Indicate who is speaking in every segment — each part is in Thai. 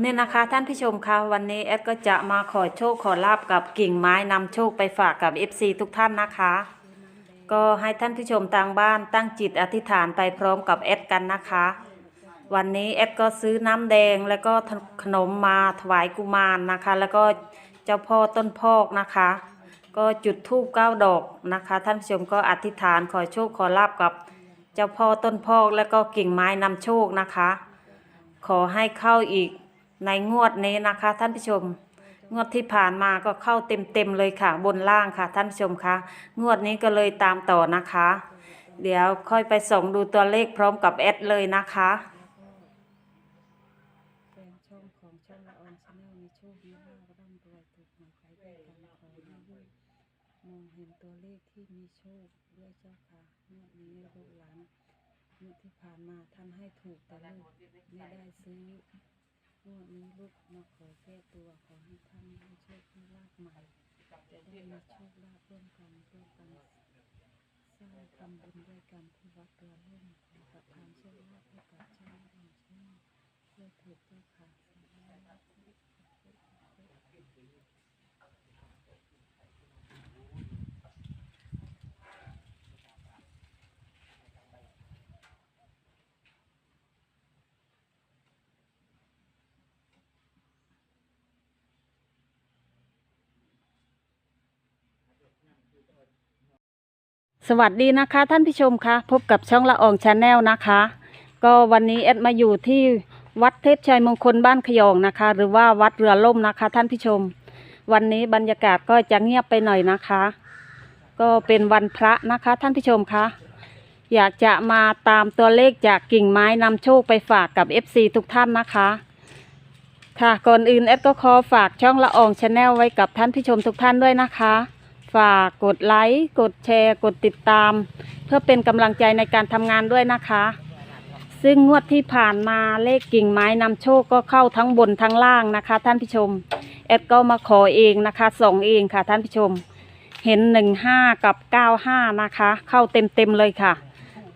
Speaker 1: เนี่ยนะคะท่านผู้ชมคะวันนี้แอดก็จะมาขอโชคขอลาบกับกิ่งไม้นำโชคไปฝากกับ FC ทุกท่านนะคะ ก็ให้ท่านผู้ชมทางบ้านตั้งจิตอธิษฐานไปพร้อมกับแอดกันนะคะ วันนี้แอดก็ซื้อน้ำแดงแล้วก็ขนมมาถวายกุมารนะคะ แล้วก็เจ้าพ่อต้นพอกนะคะ ก็จุดธูปเก้าดอกนะคะ ท่านผู้ชมก็อธิษฐานขอโชคขอลาบกับเจ้าพ่อต้นพอก แล้วก็กิ่งไม้นำโชคนะคะ ขอให้เข้าอีก ในงวดนี้นะคะ ท่านผู้ชม งวดที่ผ่านมาก็เข้าเต็มๆเลยค่ะ บนล่างค่ะ ท่านผู้ชมคะงวดนี้ก็เลยตามต่อนะคะ เดี๋ยวค่อยไปส่องดูตัวเลขพร้อมกับแอดเลยนะคะ
Speaker 2: มองเห็นตัวเลขที่มีโชคด้วยเจ้าค่ะงวดนี้ลูกหลานที่ผ่านมาท่านให้ถูกแต่ลูกไม่ได้ซื้อ งวดนี้ลูกมาขอแก้ตัวขอให้ท่านให้โชคให้ลาบใหม่ จะได้มีโชคลาภร่วมกันร่วมกันสร้างทำบุญด้วยกันที่วัดตัวเล่นขอประทานโชคลาภให้กับช่องละออนชาแนลด้วยถูกเจ้าค่ะ
Speaker 1: สาธุ สวัสดีนะคะท่านผู้ชมคะพบกับช่องละอองชาแนลนะคะ ก็วันนี้แอดมาอยู่ที่วัดเทพชัยมงคลบ้านขยองนะคะ หรือว่าวัดเรือล่มนะคะ ท่านผู้ชม วันนี้บรรยากาศก็จะเงียบไปหน่อยนะคะ ก็เป็นวันพระนะคะ ท่านผู้ชมคะอยากจะมาตามตัวเลขจากกิ่งไม้นำโชคไปฝากกับ FC ทุกท่านนะคะ ค่ะก่อนอื่นแอดก็ขอฝากช่องละอองชาแนลไว้กับท่านผู้ชมทุกท่านด้วยนะคะ ฝากกดไลค์กดแชร์ กดติดตาม เพื่อเป็นกำลังใจในการทำงานด้วยนะคะ ซึ่งงวดที่ผ่านมาเลขกิ่งไม้นำโชคก็เข้าทั้งบนทั้งล่างนะคะ ท่านผู้ชม แอดก็มาขอเองนะคะส่งเองค่ะท่านผู้ชม เห็นหนึ่งห้ากับเก้าห้านะคะ เข้าเต็มเต็มๆเลยค่ะ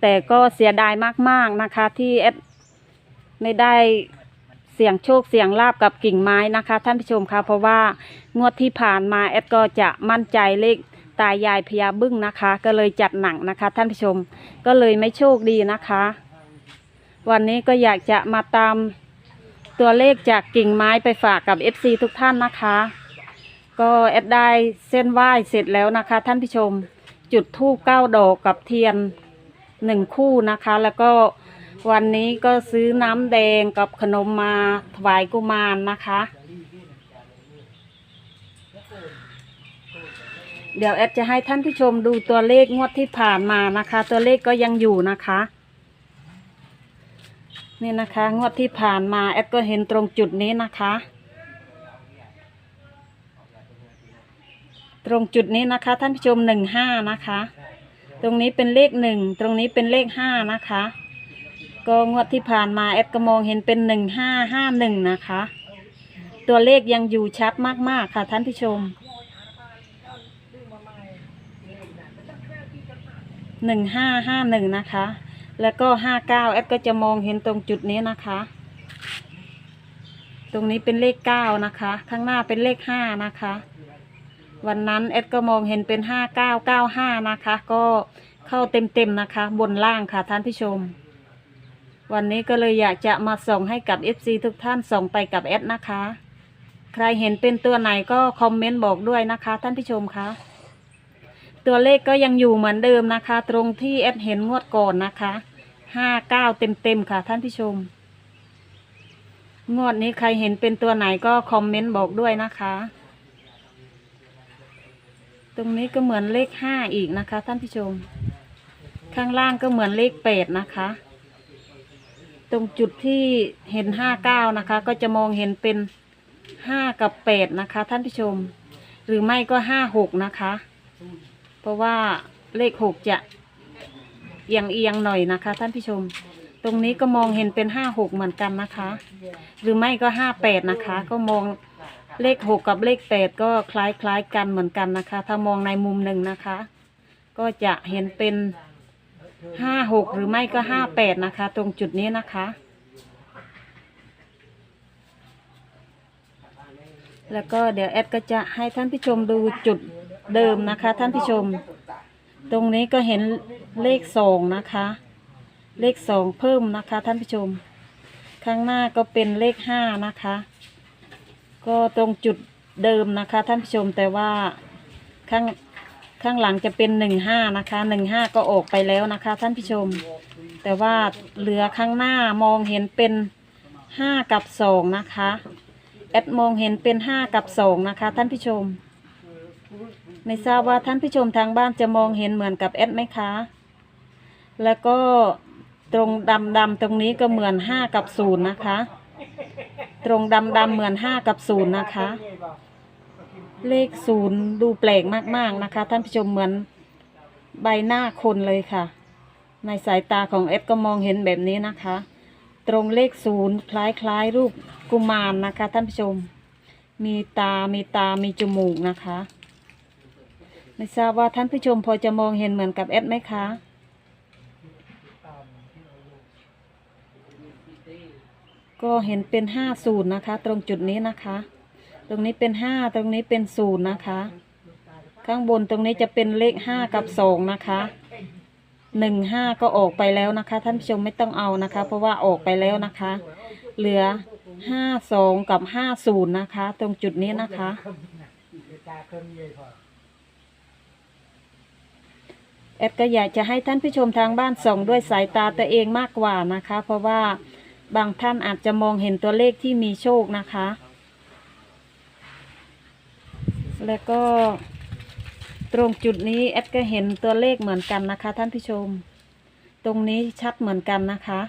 Speaker 1: แต่ก็เสียดายมากๆนะคะที่แอดไม่ได้ สี่ยงโชคเสี่ยงลาบกับกิ่งไม้นะคะ ท่านผู้ชมคะเพราะว่างวดที่ผ่านมาแอดก็จะมั่นใจเลขตายายพญาบึ้งนะคะ ก็เลยจัดหนังนะคะ ท่านผู้ชมก็เลยไม่โชคดีนะคะ วันนี้ก็อยากจะมาตามตัวเลขจากกิ่งไม้ไปฝากกับ FC ทุกท่านนะคะ ก็แอดได้เส้นไหว้เสร็จแล้วนะคะ ท่านผู้ชมจุดธูปเก้าดอกกับเทียนหนึ่งคู่นะคะ แล้วก็ วันนี้ก็ซื้อน้ำแดงกับขนมมาถวายกุมารนะคะ เดี๋ยวแอดจะให้ท่านผู้ชมดูตัวเลขงวดที่ผ่านมานะคะ ตัวเลขก็ยังอยู่นะคะ นี่นะคะ งวดที่ผ่านมาแอดก็เห็นตรงจุดนี้นะคะ ตรงจุดนี้นะคะ ท่านผู้ชมหนึ่งห้านะคะ ตรงนี้เป็นเลขหนึ่งตรงนี้เป็นเลขห้านะคะ ก็งวดที่ผ่านมาแอดก็มองเห็นเป็นหนึ่งห้าห้าหนึ่งนะคะ ตัวเลขยังอยู่ชัดมากๆค่ะท่านผู้ชมหนึ่งห้าห้าหนึ่งนะคะ แล้วก็ห้าเก้าแอดก็จะมองเห็นตรงจุดนี้นะคะ ตรงนี้เป็นเลขเก้านะคะ ข้างหน้าเป็นเลขห้านะคะ วันนั้นแอดก็มองเห็นเป็นห้าเก้าเก้าห้านะคะ ก็เข้าเต็มๆนะคะ บนล่างค่ะท่านผู้ชม วันนี้ก็เลยอยากจะมาส่งให้กับ FC ทุกท่านส่งไปกับแอดนะคะ ใครเห็นเป็นตัวไหนก็คอมเมนต์บอกด้วยนะคะ ท่านผู้ชมคะตัวเลขก็ยังอยู่เหมือนเดิมนะคะ ตรงที่แอดเห็นงวดก่อนนะคะห้าเก้าเต็มๆค่ะ ท่านผู้ชม งวดนี้ใครเห็นเป็นตัวไหนก็คอมเมนต์บอกด้วยนะคะ ตรงนี้ก็เหมือนเลขห้าอีกนะคะ ท่านผู้ชม ข้างล่างก็เหมือนเลขแปดนะคะ ตรงจุดที่เห็นห้าเก้านะคะ ก็จะมองเห็นเป็นห้ากับแปดนะคะ ท่านผู้ชม หรือไม่ก็ห้าหกนะคะ เพราะว่าเลขหกจะเอียงเอียงหน่อยนะคะ ท่านผู้ชม ตรงนี้ก็มองเห็นเป็นห้าหกเหมือนกันนะคะ หรือไม่ก็ห้าแปดนะคะ ก็มองเลขหกกับเลขแปดก็คล้ายคล้ายๆกันเหมือนกันนะคะ ถ้ามองในมุมหนึ่งนะคะ ก็จะเห็นเป็น ห้าหกหรือไม่ก็ห้าแปดนะคะ ตรงจุดนี้นะคะ แล้วก็เดี๋ยวแอดก็จะให้ท่านผู้ชมดูจุดเดิมนะคะ ท่านผู้ชม ตรงนี้ก็เห็นเลขสองนะคะ เลขสองเพิ่มนะคะ ท่านผู้ชม ข้างหน้าก็เป็นเลขห้านะคะ ก็ตรงจุดเดิมนะคะ ท่านผู้ชมแต่ว่าข้าง ข้างหลังจะเป็นหนึ่งห้านะคะหนึ่งห้าก็ออกไปแล้วนะคะ ท่านผู้ชม แต่ว่าเหลือข้างหน้ามองเห็นเป็นห้ากับสองนะคะแอดมองเห็นเป็นห้ากับสองนะคะ ท่านผู้ชม ไม่ทราบว่าท่านผู้ชมทางบ้านจะมองเห็นเหมือนกับแอดไหมคะ แล้วก็ตรงดำดำตรงนี้ก็เหมือนห้ากับศูนย์นะคะ ตรงดำดำเหมือนห้ากับศูนย์นะคะ เลขศูนย์ดูแปลกมากๆนะคะ ท่านผู้ชมเหมือนใบหน้าคนเลยค่ะ ในสายตาของเอฟก็มองเห็นแบบนี้นะคะ ตรงเลขศูนย์คล้ายๆ รูปกุมารนะคะ ท่านผู้ชม มีตา มีตา มีจมูกนะคะ ไม่ทราบว่าท่านผู้ชมพอจะมองเห็นเหมือนกับเอฟไหมคะก็เห็นเป็นห้าศูนย์นะคะ ตรงจุดนี้นะคะ ตรงนี้เป็นห้าตรงนี้เป็นศูนย์นะคะ ข้างบนตรงนี้จะเป็นเลขห้ากับสองนะคะหนึ่งห้าก็ออกไปแล้วนะคะ ท่านผู้ชมไม่ต้องเอานะคะ เพราะว่าออกไปแล้วนะคะ เหลือห้าสองกับห้าศูนย์นะคะ ตรงจุดนี้นะคะ แอดก็อยากจะให้ท่านผู้ชมทางบ้านส่องด้วยสายตาตัวเองมากกว่านะคะ เพราะว่าบางท่านอาจจะมองเห็นตัวเลขที่มีโชคนะคะ แล้วก็ตรงจุดนี้แอดก็เห็นตัวเลขเหมือนกันนะคะ ท่านผู้ชม ตรงนี้ชัดเหมือนกันนะคะ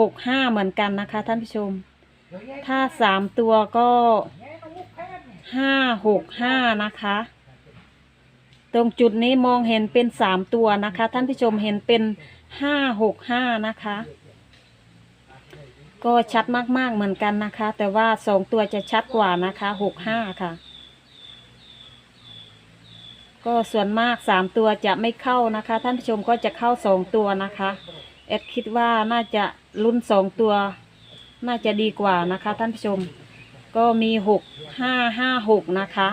Speaker 1: หกห้าเหมือนกันนะคะ ท่านผู้ชม ถ้าสามตัวก็ห้าหกห้านะคะ ตรงจุดนี้มองเห็นเป็นสามตัวนะคะ ท่านผู้ชมเห็นเป็นห้าหกห้านะคะ ก็ชัดมากๆเหมือนกันนะคะ แต่ว่าสองตัวจะชัดกว่านะคะหกห้าค่ะ ก็ส่วนมากสามตัวจะไม่เข้านะคะ ท่านผู้ชมก็จะเข้าสองตัวนะคะแอดคิดว่าน่าจะลุ้นสองตัว น่าจะดีกว่านะคะ ท่านผู้ชม ก็มีหกห้าห้าหกนะคะ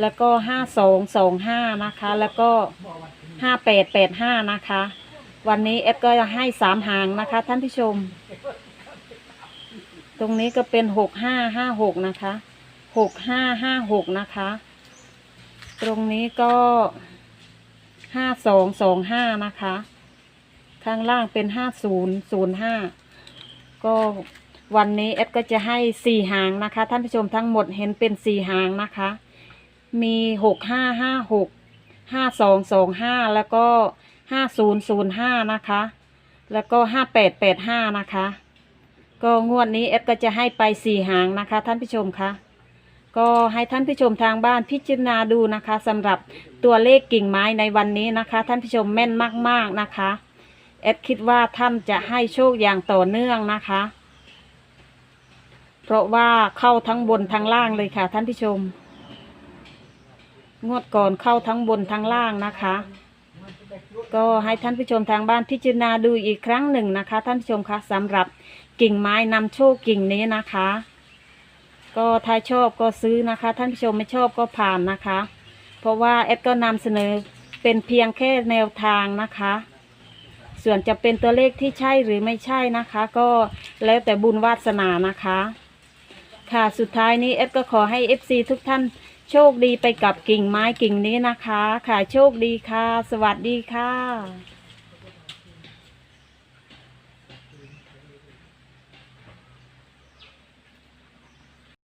Speaker 1: แล้วก็ห้าสองสองห้านะคะ แล้วก็ห้าแปดแปดห้านะคะ วันนี้เอฟก็จะให้สามหางนะคะ ท่านผู้ชม ตรงนี้ก็เป็นหกห้าห้าหกนะคะหกห้าห้าหกนะคะ ตรงนี้ก็ห้าสองสองห้านะคะ ข้างล่างเป็นห้าศูนย์ศูนย์ห้าก็วันนี้เอฟก็จะให้สี่หางนะคะ ท่านผู้ชมทั้งหมดเห็นเป็นสี่หางนะคะ มีหกห้าห้าหกห้าสองสองห้าแล้วก็ห้าศูนย์ศูนย์ห้านะคะ แล้วก็ห้าแปดแปดห้านะคะ ก็งวดนี้เอฟก็จะให้ไปสี่หางนะคะ ท่านผู้ชมคะ ก็ให้ท่านผู้ชมทางบ้านพิจารณาดูนะคะสำหรับตัวเลขกิ่งไม้ในวันนี้นะคะ ท่านผู้ชมแม่นมากๆนะคะเอฟคิดว่าท่านจะให้โชคอย่างต่อเนื่องนะคะ เพราะว่าเข้าทั้งบนทั้งล่างเลยค่ะท่านผู้ชม งวดก่อนเข้าทั้งบนทั้งล่างนะคะ ก็ให้ท่านผู้ชมทางบ้านพิจารณาดูอีกครั้งหนึ่งนะคะ ท่านผู้ชมคะสำหรับกิ่งไม้นำโชคกิ่งนี้นะคะ ก็ถ้าชอบก็ซื้อนะคะ ท่านผู้ชมไม่ชอบก็ผ่านนะคะ เพราะว่าเอดก็นำเสนอเป็นเพียงแค่แนวทางนะคะ ส่วนจะเป็นตัวเลขที่ใช่หรือไม่ใช่นะคะ ก็แล้วแต่บุญวาสนานะคะ ค่ะสุดท้ายนี้เอฟก็ขอให้ FC ทุกท่านโชคดีไปกับกิ่งไม้กิ่งนี้นะคะ ค่ะโชคดีค่ะ สวัสดีค่ะ